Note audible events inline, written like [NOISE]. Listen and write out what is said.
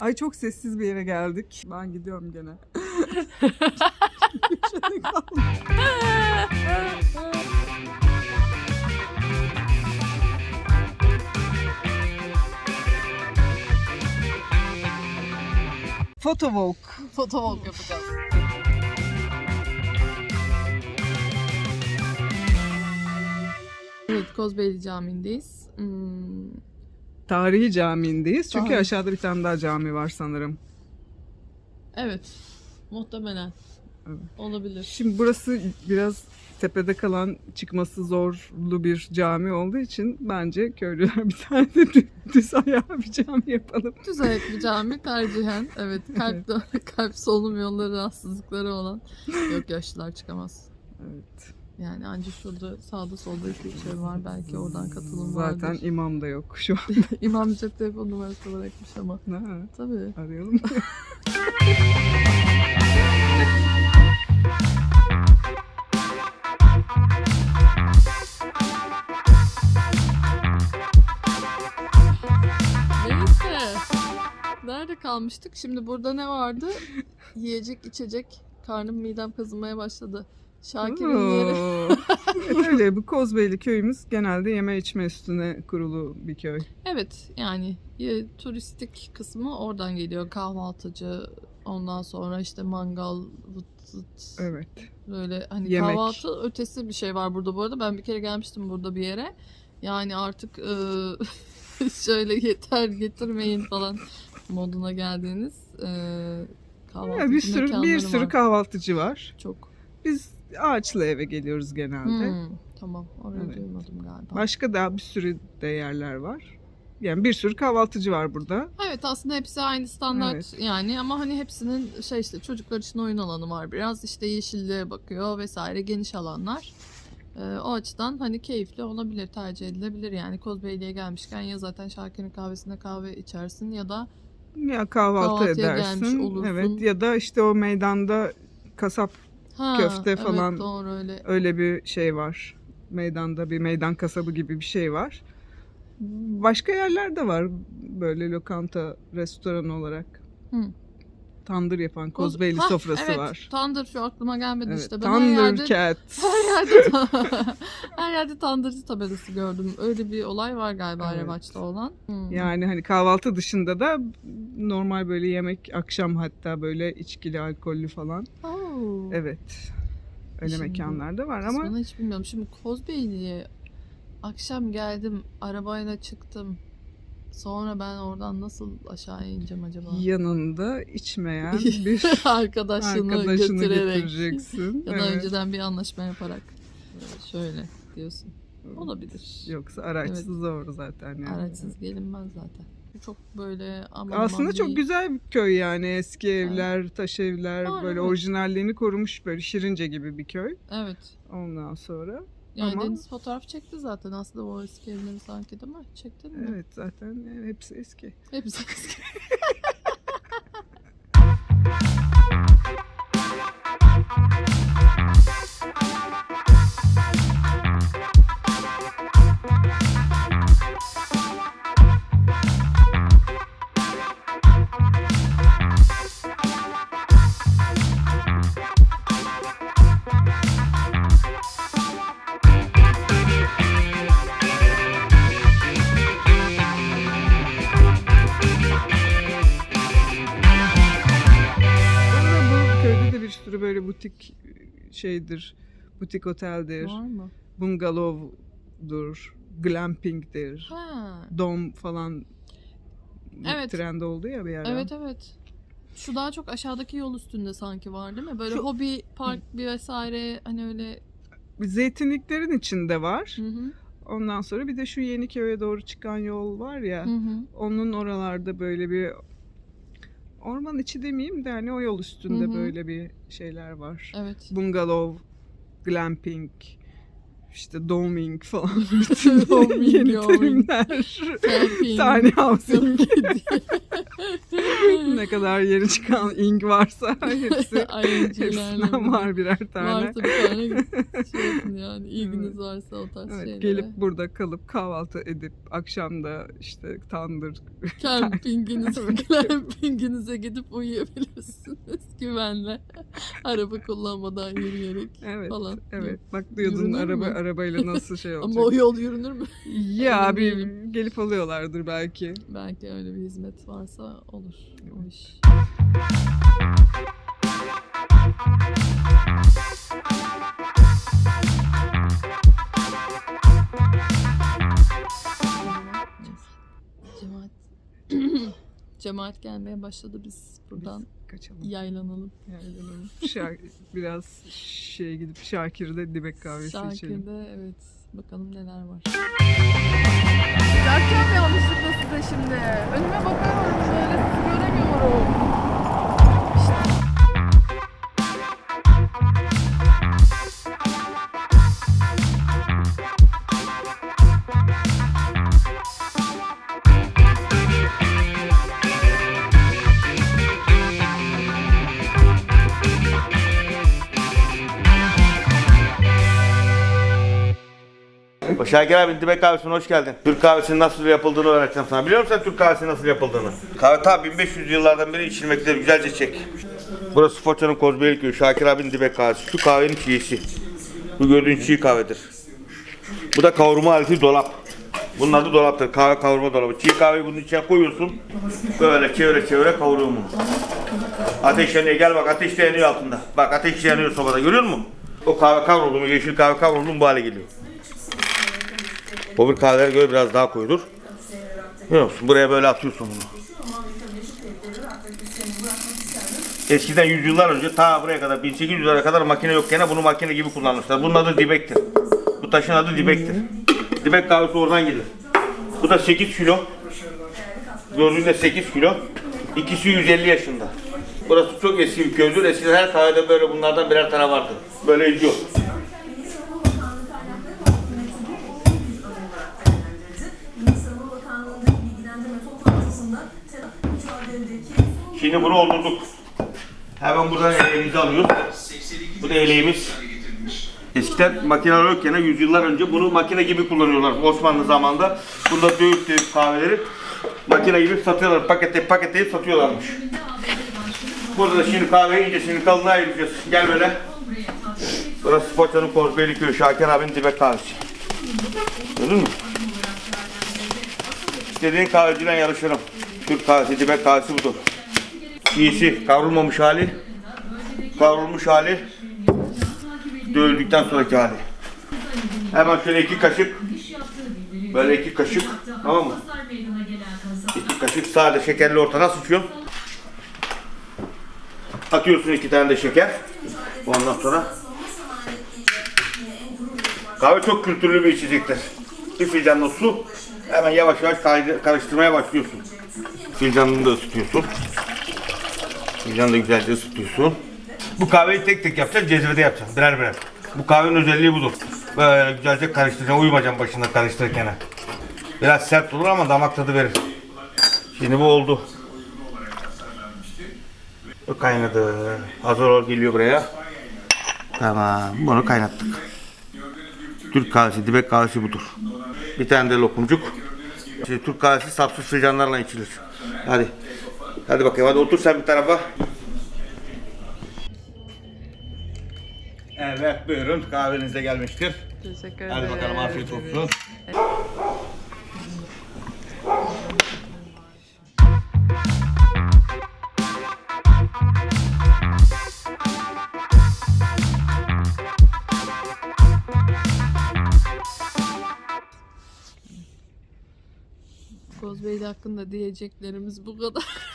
Ay çok sessiz bir yere geldik. Ben gidiyorum gene. [LAUGHS] Photowalk. Fotovlog yapacağız. Evet, Kozbeyli Camii'ndeyiz. Hmm, Tarihi camiindeyiz. Çünkü Tarihi. aşağıda bir tane daha cami var sanırım. evet, muhtemelen. Evet. Olabilir. Şimdi burası biraz tepede kalan çıkması zorlu bir cami olduğu için bence köylüler [LAUGHS] bir tane de dü- düz ayağı bir cami yapalım. Düz ayak bir cami tercihen. Evet, [LAUGHS] kalp, [LAUGHS] kalp solunum yolları rahatsızlıkları olan. Yok yaşlılar çıkamaz. Evet. Yani ancak şurada sağda solda iki üç ev var. Belki oradan katılım Zaten vardır. imam da yok şu [LAUGHS] an. İmam cep telefon numarası bırakmış ama. Ha, Tabii. Arayalım. [LAUGHS] Neyse. Nerede kalmıştık? Şimdi burada ne vardı? Yiyecek, içecek. Karnım midem kazınmaya başladı. Şakir'in yeri. Oo. evet, öyle bu Kozbeyli köyümüz genelde yeme içme üstüne kurulu bir köy. Evet yani e, turistik kısmı oradan geliyor. Kahvaltıcı, ondan sonra işte mangal, vıt vıt, Evet. böyle hani Yemek. kahvaltı ötesi bir şey var burada bu arada. Ben bir kere gelmiştim burada bir yere. Yani artık e, [LAUGHS] şöyle yeter getirmeyin falan moduna geldiğiniz e, kahvaltı Ya bir sürü bir sürü var. kahvaltıcı var. Çok. Biz ağaçlı eve geliyoruz genelde. Hmm, tamam orayı Evet. duymadım galiba. Başka da bir sürü de yerler var. Yani bir sürü kahvaltıcı var burada. Evet aslında hepsi aynı standart Evet. yani ama hani hepsinin şey işte çocuklar için oyun alanı var biraz işte yeşilliğe bakıyor vesaire geniş alanlar. Ee, o açıdan hani keyifli olabilir tercih edilebilir yani Kozbeyli'ye gelmişken ya zaten Şakir'in kahvesinde kahve içersin ya da Ya kahvaltı edersin. Evet ya da işte o meydanda kasap ha, Köfte evet, falan. doğru öyle öyle bir şey var. Meydanda bir meydan kasabı gibi bir şey var. Başka yerler de var böyle lokanta, restoran olarak. Hı. Tandır yapan Koz- Kozbeyli Hah, sofrası evet, var. Tandır şu aklıma gelmedi Evet, işte ben her Tandır yerde Cat. [LAUGHS] her yerde [LAUGHS] her yerde tandırcı tabelası gördüm öyle bir olay var galiba Evet. revaçta olan. Hmm. Yani hani kahvaltı dışında da normal böyle yemek akşam hatta böyle içkili, alkollü falan. Oo. Evet. Öyle Şimdi mekanlar da var ama Kısmını hiç bilmiyorum. Şimdi Kozbeyli'ye akşam geldim, arabayla çıktım. Sonra ben oradan nasıl aşağıya ineceğim acaba? yanında içmeyen [LAUGHS] bir Arkadaşını, arkadaşını götürerek. getireceksin. Ya da Evet. önceden bir anlaşma yaparak. Şöyle diyorsun. Olabilir. Yoksa araçsız zor zaten yani. Araçsız gelinmez zaten. Çok böyle aman Aslında aman çok değil. güzel bir köy yani eski evler, taş evler Var, böyle evet. orijinalliğini korumuş böyle Şirince gibi bir köy. Evet. Ondan sonra Yani Ama- Deniz fotoğraf çekti zaten aslında o eski evleri sanki değil mi? Çektin mi? evet zaten hepsi eski. Hepsi eski. [LAUGHS] şeydir. Butik oteldir, Var mı? bungalovdur, glampingdir, Ha. dom falan Evet. trend oldu ya bir ara. Evet evet. Şu daha çok aşağıdaki yol üstünde sanki var değil mi? Böyle Şu- hobi park bir vesaire hani öyle. Zeytinliklerin içinde var. Hı hı. Ondan sonra bir de şu Yeniköy'e doğru çıkan yol var ya. Hı hı. Onun oralarda böyle bir orman içi demeyeyim de hani o yol üstünde Hı hı. böyle bir şeyler var. Evet. Bungalov, glamping, işte doming falan [LAUGHS] bütün Doming, yeni doming. terimler. Tiny housing. [LAUGHS] [LAUGHS] ne kadar yeri çıkan ing varsa [LAUGHS] hepsi hepsinden var birer tane. Varsa bir tane [LAUGHS] şey yapın yani ilginiz varsa o tarz Evet, şeylere. gelip burada kalıp kahvaltı edip akşamda işte tandır Campinginize, campinginize gidip uyuyabilirsiniz güvenle. Araba kullanmadan yürüyerek evet falan. evet bak diyordun Yürünür araba mü? arabayla nasıl şey olacak. Ama o yol yürünür mü? ya bir gelip alıyorlardır belki. Belki öyle bir hizmet varsa olur iş. Cemaat [CLEARS THROAT] Cemaat gelmeye başladı biz buradan Kaçalım. yaylanalım. Yaylanalım. Şar- biraz şeye gidip Şakir'de dibek kahvesi içelim. Şarkıda evet bakalım neler var. Yapacağım yanlışlıkla size şimdi. Önüme bakıyorum böyle sizi göremiyorum. Şakir abi Dibek kahvesine hoş geldin. Türk kahvesinin nasıl yapıldığını öğreteceğim sana. Biliyor musun sen Türk kahvesinin nasıl yapıldığını? Kahve ta 1500 yıllardan beri içilmektedir. Güzelce çek. Burası Foça'nın Kozbeyli köyü. Şakir abinin Dibek kahvesi. Şu kahvenin çiğsi. Bu gördüğün çiğ kahvedir. Bu da kavurma aleti dolap. Bunun adı dolaptır. Kahve kavurma dolabı. Çiğ kahveyi bunun içine koyuyorsun. Böyle çevire çevire kavuruyorsun bunu. Ateş yanıyor. Gel bak ateş de yanıyor altında. Bak ateş yanıyor sobada. Görüyor musun? O kahve kavruldu mu, yeşil kahve kavruldu mu bu hale geliyor. O bir kahvelere göre biraz daha koyulur. Musun? Buraya böyle atıyorsun bunu. Eskiden yüzyıllar önce ta buraya kadar 1800'lere kadar makine yokken bunu makine gibi kullanmışlar. Bunun adı dibektir. Bu taşın adı dibektir. Dibek kahvesi oradan gelir. Bu da 8 kilo. Gördüğünde 8 kilo. İkisi 150 yaşında. Burası çok eski bir köydür. Eskiden her kahvede böyle bunlardan birer tane vardı. Böyle izliyor. Şimdi bunu oldurduk. Hemen buradan eleğimizi alıyoruz. Bu da eleğimiz. Eskiden makineler yokken yüzyıllar önce bunu makine gibi kullanıyorlar. Osmanlı zamanında bunda dövüp dövüp kahveleri makine gibi satıyorlar. Paketleyip paketleyip satıyorlarmış. Burada da şimdi kahveyi incesini kalınlığa ayıracağız. Gel böyle. Burası Foça'nın Kozbeyli Köyü. Şakir abinin dibek kahvesi. Gördün mü? İstediğin kahveciden yarışırım. Türk kahvesi, dibek kahvesi budur. İyisi kavrulmamış hali, kavrulmuş hali, dövüldükten sonraki hali. Hemen şöyle iki kaşık, böyle iki kaşık, tamam mı? İki kaşık sade şekerli ortana sıçıyorsun. Atıyorsun iki tane de şeker. Ondan sonra kahve çok kültürlü bir içecektir. Bir fincanla su, hemen yavaş yavaş karıştırmaya başlıyorsun. Fincanını da ısıtıyorsun. Fincanı da güzelce ısıtıyorsun. Bu kahveyi tek tek yapacaksın, cezvede yapacaksın. Birer birer. Bu kahvenin özelliği budur. Böyle güzelce karıştıracaksın. Uyumayacaksın başında karıştırırken. Biraz sert olur ama damak tadı verir. Şimdi bu oldu. Bu kaynadı. Hazır ol geliyor buraya. Tamam. Bunu kaynattık. Türk kahvesi, dibek kahvesi budur. Bir tane de lokumcuk. Türk kahvesi sapsız fincanlarla içilir. Hadi. Hadi bakayım hadi otur sen bir tarafa. Evet buyurun kahveniz de gelmiştir. Teşekkür ederim. Hadi bakalım afiyet olsun. Kozbeyli hakkında diyeceklerimiz bu kadar.